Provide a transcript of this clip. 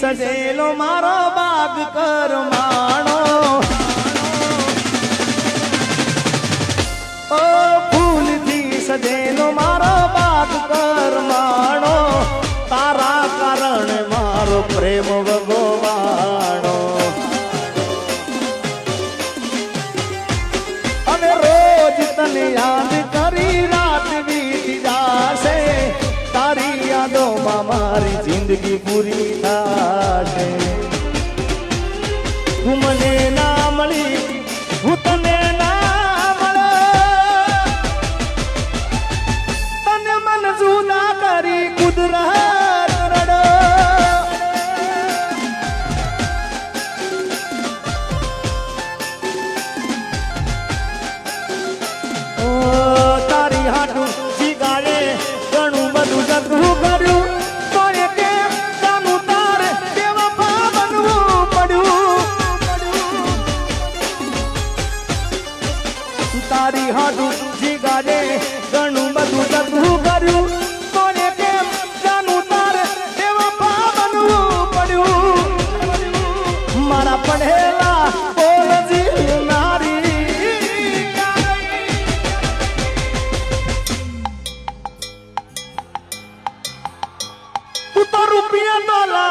સજેલો મારો બાગ કરમાણો ઓ ફૂલથી સજેલો મારો બાગ કરમાણો તારા કારણે મારો પ્રેમ યાદોમાં મારી જિંદગી પૂરી થશે. તું મને ના મળી હું તારી હાડું જીગાડે ઘણું બધું જતું કર્યું. કોને પડેલા બોલજી નારી. તો રૂપિયા